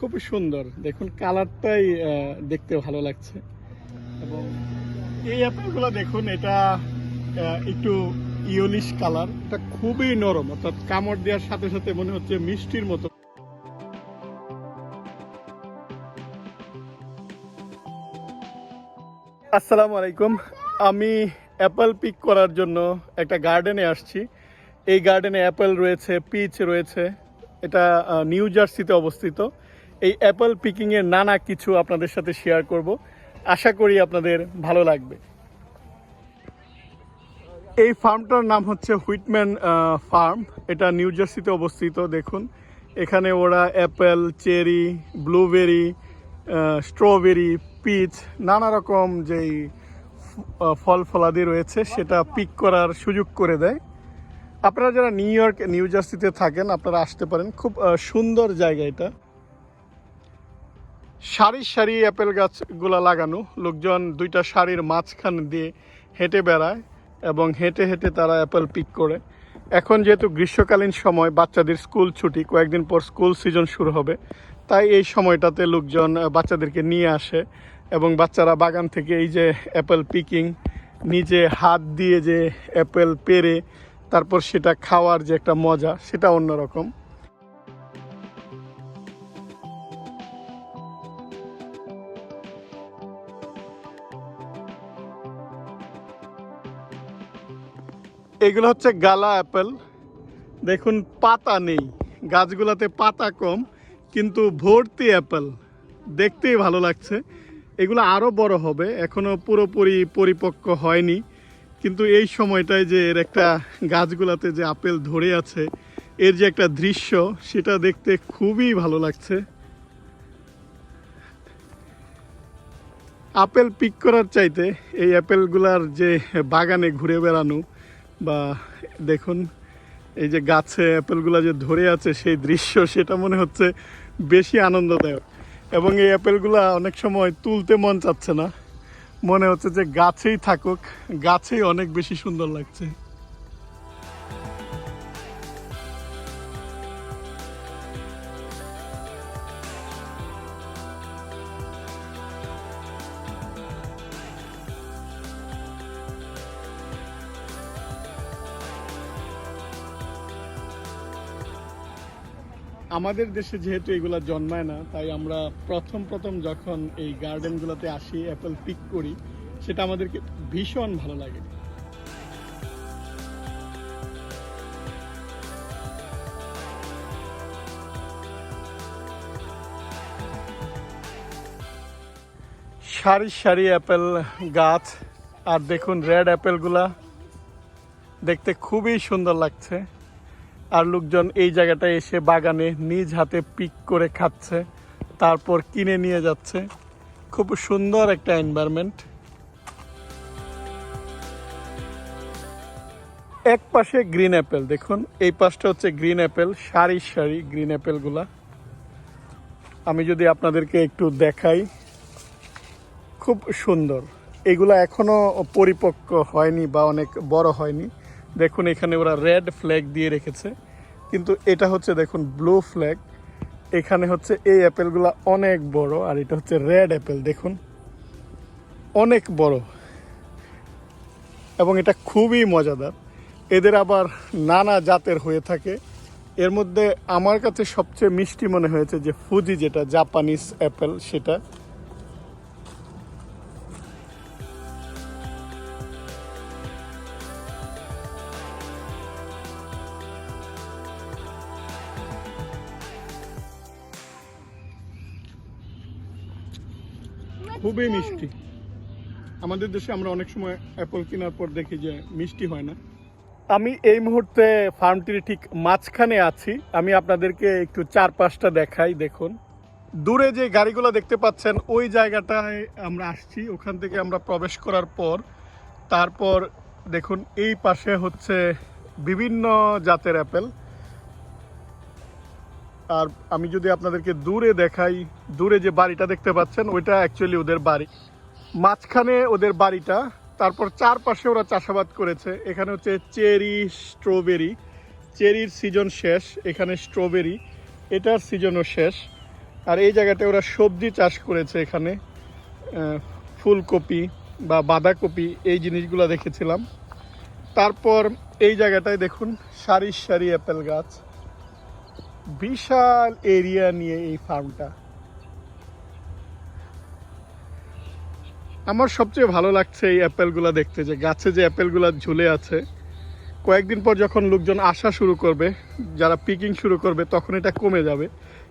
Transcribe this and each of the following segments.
খুব সুন্দর। দেখুন, কালারটাই দেখতে ভালো লাগছে। এবং এই অ্যাপেলগুলো দেখুন, এটা একটু ইয়লিশ কালার, এটা খুবই নরম, অর্থাৎ কামড় দেওয়ার সাথে সাথে মনে হচ্ছে মিষ্টির মতো। আসসালামু আলাইকুম। আমি অ্যাপেল পিক করার জন্য একটা গার্ডেনে আসছি। এই গার্ডেনে অ্যাপেল রয়েছে, পিচ রয়েছে। এটা নিউ জার্সিতে অবস্থিত। এই অ্যাপল পিকিংয়ের নানা কিছু আপনাদের সাথে শেয়ার করব। আশা করি আপনাদের ভালো লাগবে। এই ফার্মটার নাম হচ্ছে হুইটম্যান ফার্ম এটা নিউ জার্সিতে অবস্থিত, দেখুন। এখানে ওরা apple cherry blueberry strawberry peach নানা রকম যেই ফল ফলাদি রয়েছে, সেটা পিক করার সুযোগ করে দেয়। আপনারা যারা নিউ ইয়র্ক নিউ জার্সিতে থাকেন, আপনারা আসতে পারেন। খুব সুন্দর জায়গা এটা। সারি সারি অ্যাপেল গাছগুলা লাগানো। লোকজন দুইটা সারির মাঝখান দিয়ে হেঁটে বেড়ায় এবং হেঁটে হেঁটে তারা অ্যাপেল পিক করে। এখন যেহেতু গ্রীষ্মকালীন সময়, বাচ্চাদের স্কুল ছুটি, কয়েকদিন পর স্কুল সিজন শুরু হবে, তাই এই সময়টাতে লোকজন বাচ্চাদেরকে নিয়ে আসে এবং বাচ্চারা বাগান থেকে এই যে অ্যাপেল পিকিং নিজে হাত দিয়ে যে অ্যাপেল পেরে তারপর সেটা খাওয়ার যে একটা মজা, সেটা অন্যরকম। এগুলো হচ্ছে গালা অ্যাপেল। দেখুন, পাতা নেই। গাছগুলোতে পাতা কম, কিন্তু ভর্তি অ্যাপেল। দেখতেই ভালো লাগছে। এগুলো আরও বড় হবে। এখনও পুরোপুরি পরিপক্ক হয়নি। কিন্তু এই সময়টায় যে এর একটা গাছগুলোতে যে আপেল ধরে আছে, এর যে একটা দৃশ্য, সেটা দেখতে খুবই ভালো লাগছে। আপেল পিক করার চাইতে এই অ্যাপেলগুলার যে বাগানে ঘুরে বেড়ানো বা দেখুন, এই যে গাছে অ্যাপেলগুলো যে ধরে আছে, সেই দৃশ্য সেটা মনে হচ্ছে বেশি আনন্দদায়ক। এবং এই অ্যাপেলগুলা অনেক সময় তুলতে মন চাচ্ছে না। মনে হচ্ছে যে গাছেই থাকুক, গাছেই অনেক বেশি সুন্দর লাগছে। আমাদের দেশে যেহেতু এগুলা জন্মায় না, তাই আমরা প্রথম প্রথম যখন এই গার্ডেনগুলোতে আসি অ্যাপেল পিক করি, সেটা আমাদেরকে ভীষণ ভালো লাগে। সারি সারি অ্যাপেল গাছ, আর দেখুন রেড অ্যাপেলগুলা দেখতে খুবই সুন্দর লাগছে। আর লোকজন এই জায়গাটায় এসে বাগানে নিজ হাতে পিক করে খাচ্ছে, তারপর কিনে নিয়ে যাচ্ছে। খুব সুন্দর একটা এনভায়রনমেন্ট এক পাশে গ্রিন অ্যাপেল দেখুন, এই পাশটা হচ্ছে গ্রিন অ্যাপেল সারি সারি গ্রিন অ্যাপেলগুলা আমি যদি আপনাদেরকে একটু দেখাই, খুব সুন্দর। এগুলা এখনও পরিপক্ক হয়নি বা অনেক বড় হয়নি। দেখুন, এখানে ওরা রেড ফ্ল্যাগ দিয়ে রেখেছে। কিন্তু এটা হচ্ছে, দেখুন ব্লু ফ্ল্যাগ এখানে হচ্ছে এই অ্যাপেলগুলা অনেক বড়, আর এটা হচ্ছে রেড অ্যাপেল দেখুন। অনেক বড়। এবং এটা খুবই মজাদার। এদের আবার নানা জাতের হয়ে থাকে। এর মধ্যে আমার কাছে সবচেয়ে মিষ্টি মনে হয়েছে যে ফুজি যেটা জাপানিজ অ্যাপেল সেটা। খুবই মিষ্টি। আমাদের দেশে আমরা অনেক সময় অ্যাপল কেনার পর দেখি যে মিষ্টি হয় না। আমি এই মুহূর্তে ফার্মটির ঠিক মাঝখানে আছি। আমি আপনাদেরকে একটু চারপাশটা দেখাই, দেখুন। দূরে যে গাড়িগুলো দেখতে পাচ্ছেন, ওই জায়গাটায় আমরা আসছি। ওখান থেকে আমরা প্রবেশ করার পর, তারপর দেখুন, এই পাশে হচ্ছে বিভিন্ন জাতের অ্যাপেল। আর আমি যদি আপনাদেরকে দূরে দেখাই, দূরে যে বাড়িটা দেখতে পাচ্ছেন, ওইটা অ্যাকচুয়ালি ওদের বাড়ি। মাঝখানে ওদের বাড়িটা, তারপর চারপাশে ওরা চাষাবাদ করেছে। এখানে হচ্ছে চেরি, স্ট্রবেরি। চেরির সিজন শেষ, এখানে স্ট্রবেরি। এটার সিজনও শেষ। আর এই জায়গাটায় ওরা সবজি চাষ করেছে এখানে। ফুলকপি বা বাঁধাকপি, এই জিনিসগুলো দেখেছিলাম। তারপর এই জায়গাটায় দেখুন, সারি সারি অ্যাপেল গাছ। বিশাল এরিয়া নিয়ে এই ফার্মটা। আমার সবচেয়ে ভালো লাগছে এই অ্যাপেলগুলো দেখতে, যে গাছে যে অ্যাপেলগুলো ঝুলে আছে। কয়েকদিন পর যখন লোকজন আসা শুরু করবে, যারা পিকিং শুরু করবে, তখন এটা কমে যাবে।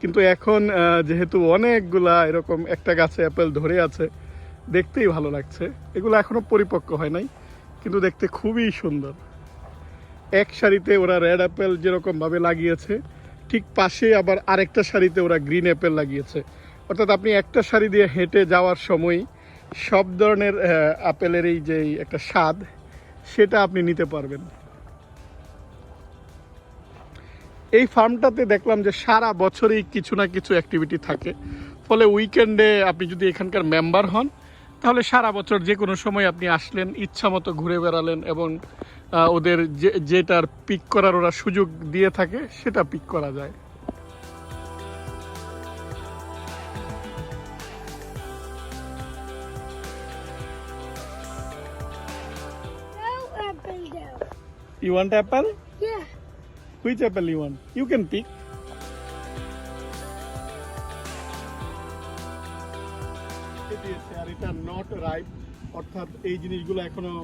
কিন্তু এখন যেহেতু অনেকগুলা এরকম একটা গাছে অ্যাপেল ধরে আছে, দেখতেই ভালো লাগছে। এগুলো এখনও পরিপক্ক হয় নাই, কিন্তু দেখতে খুবই সুন্দর। এক সারিতে ওরা রেড অ্যাপেল যেরকম ভাবে লাগিয়েছে ঠিক পাশে আবার আরেকটা শাড়িতে ওরা গ্রিন অ্যাপেল লাগিয়েছে। অর্থাৎ আপনি একটা শাড়ি দিয়ে হেঁটে যাওয়ার সময় সব ধরনের আপেলের এই যে একটা স্বাদ, সেটা আপনি নিতে পারবেন। এই ফার্মটাতে দেখলাম যে সারা বছরই কিছু না কিছু অ্যাক্টিভিটি থাকে। ফলে উইকেন্ডে আপনি যদি এখানকার মেম্বার হন, তাহলে সারা বছর যে কোনো সময় আপনি আসলেন ইচ্ছা মতো ঘুরে বেড়ালেন এবং ওদের যে যেটার পিক করার ওরা সুযোগ দিয়ে থাকে সেটা পিক করা যায় No apple down. Apple Yeah. Which apple you want you can pick আর এটা নট রাইপ অর্থাৎ এই জিনিসগুলো এখনও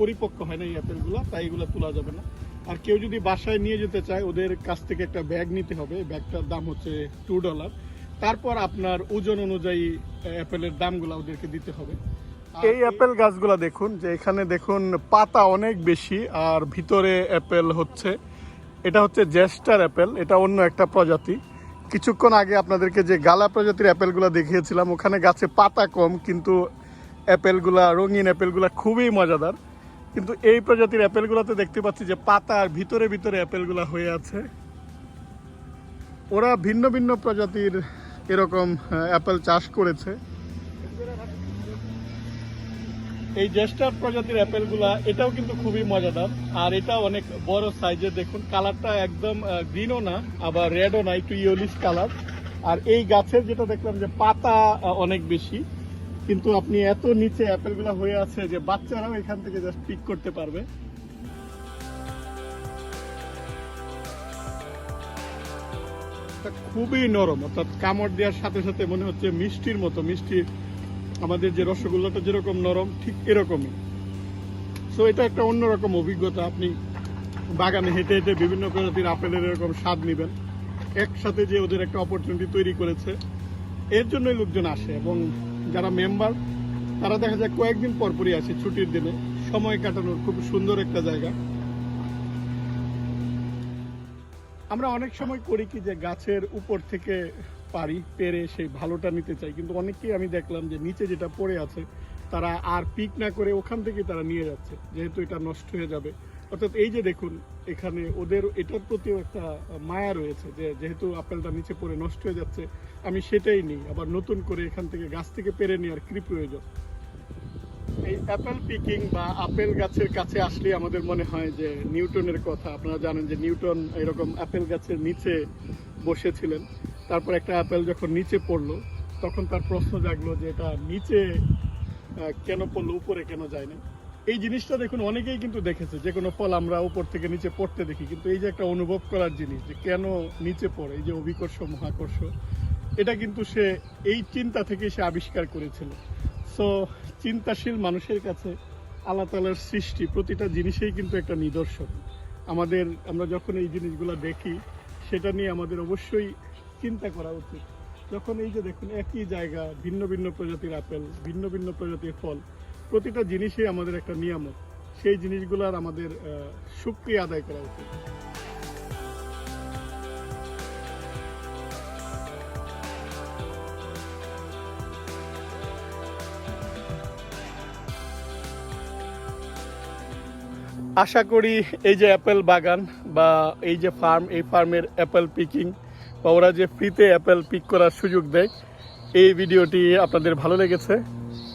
পরিপক্ক হয় না এই অ্যাপেলগুলো, তাই এগুলো তোলা যাবে না। আর কেউ যদি বাসায় নিয়ে যেতে চায়, ওদের কাছ থেকে একটা ব্যাগ নিতে হবে। ব্যাগটার দাম হচ্ছে টু ডলার তারপর আপনার ওজন অনুযায়ী অ্যাপেলের দামগুলো ওদেরকে দিতে হবে। এই অ্যাপেল গাছগুলো দেখুন, যে এখানে দেখুন পাতা অনেক বেশি, আর ভিতরে অ্যাপেল হচ্ছে, এটা হচ্ছে জেস্টার অ্যাপেল, এটা অন্য একটা প্রজাতি। কিছুক্ষণ আগে আপনাদেরকে যে গালা প্রজাতির অ্যাপেলগুলো দেখিয়েছিলাম, ওখানে গাছে পাতা কম, কিন্তু অ্যাপেলগুলা, রঙিন অ্যাপেলগুলা খুবই মজাদার। কিন্তু এই প্রজাতির অ্যাপেলগুলোতে দেখতে পাচ্ছি যে পাতার ভিতরে ভিতরে অ্যাপেলগুলা হয়ে আছে। ওরা ভিন্ন ভিন্ন প্রজাতির এরকম অ্যাপেল চাষ করেছে। এই জেস্টার প্রজাতির অ্যাপেলগুলা, এটাও কিন্তু খুবই মজাদার। আর এটা অনেক বড় সাইজের, দেখুন, কালারটা একদম গ্রিনও না, আবার রেডও না, একটু ইয়েলিশ কালার আর এই গাছের যেটা দেখলাম যে পাতা অনেক বেশি। কিন্তু আপনি এত নিচে অ্যাপেলগুলো হয়ে আছে যে বাচ্চারাও এখান থেকে জাস্ট পিক করতে পারবে। খুবই নরম, অর্থাৎ কামড় দেওয়ার সাথে সাথে মনে হচ্ছে মিষ্টির মতো, মিষ্টি আমাদের যে রসগোল্লাটা যেরকম নরম, ঠিক এরকমই। সো এটা একটা অন্যরকম অভিজ্ঞতা, আপনি বাগানে হেঁটে হেঁটে বিভিন্ন প্রজাতির আপেলের এরকম স্বাদ নেবেন। একসাথে যে ওদের একটা অপরচুনিটি তৈরি করেছে। এর জন্যই লোকজন আসে এবং যারা মেম্বার, তারা দেখা যায় কয়েকদিন পরপরই আসে ছুটির দিনে। সময় কাটানোর খুব সুন্দর একটা জায়গা। আমরা অনেক সময় করি কি যে গাছের উপর থেকে পারি পেরে সেই ভালোটা নিতে চাই, কিন্তু অনেককেই আমি দেখলাম যে নিচে যেটা পড়ে আছে, তারা আর পিক না করে ওখান থেকে তারা নিয়ে যাচ্ছে, যেহেতু এটা নষ্ট হয়ে যাবে। অর্থাৎ এই যে দেখুন, এখানে ওদের, এটার প্রতিও একটা মায়া রয়েছে যে যেহেতু আপেলটা নিচে পড়ে নষ্ট হয়ে যাচ্ছে, আমি সেটাই নিই। আবার নতুন করে এখান থেকে গাছ থেকে পেরে নেওয়ার কি প্রয়োজন? এই অ্যাপেল পিকিং বা আপেল গাছের কাছে আসলে আমাদের মনে হয় যে নিউটনের কথা। আপনারা জানেন যে নিউটন এরকম আপেল গাছের নিচে বসেছিলেন। তারপর একটা অ্যাপেল যখন নিচে পড়ল, তখন তার প্রশ্ন জাগলো যে এটা নিচে কেন পড়ল, উপরে কেন যায় না এই জিনিসটা দেখুন, অনেকেই কিন্তু দেখেছে যে কোনো ফল আমরা উপর থেকে নিচে পড়তে দেখি, কিন্তু এই যে একটা অনুভব করার জিনিস যে কেন নিচে পড়ে, এই যে অভিকর্ষ, মহাকর্ষ, এটা কিন্তু সে এই চিন্তা থেকে সে আবিষ্কার করেছিল। সো চিন্তাশীল মানুষের কাছে আল্লাহ তালার সৃষ্টি প্রতিটা জিনিসেই কিন্তু একটা নিদর্শন। আমাদের, আমরা যখন এই জিনিসগুলো দেখি, সেটা নিয়ে আমাদের অবশ্যই চিন্তা করা উচিত। যখন এই যে দেখুন, একই জায়গা, ভিন্ন ভিন্ন প্রজাতির আপেল, ভিন্ন ভিন্ন প্রজাতির ফল প্রতিটা জিনিসই আমাদের একটা নিয়ামক সেই জিনিসগুলোর আমাদের সুক্রিয়া আদায় করা উচিত। আশা করি এই যে অ্যাপেল বাগান বা এই যে ফার্ম, এই ফার্মের অ্যাপেল পিকিং বা ওরা যে ফ্রিতে অ্যাপেল পিক করার সুযোগ দেয়, এই ভিডিওটি আপনাদের ভালো লেগেছে।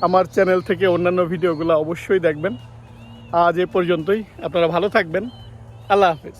আমার চ্যানেল থেকে অন্যান্য ভিডিওগুলো অবশ্যই দেখবেন। আজ এ পর্যন্তই। আপনারা ভালো থাকবেন। আল্লাহ হাফিজ।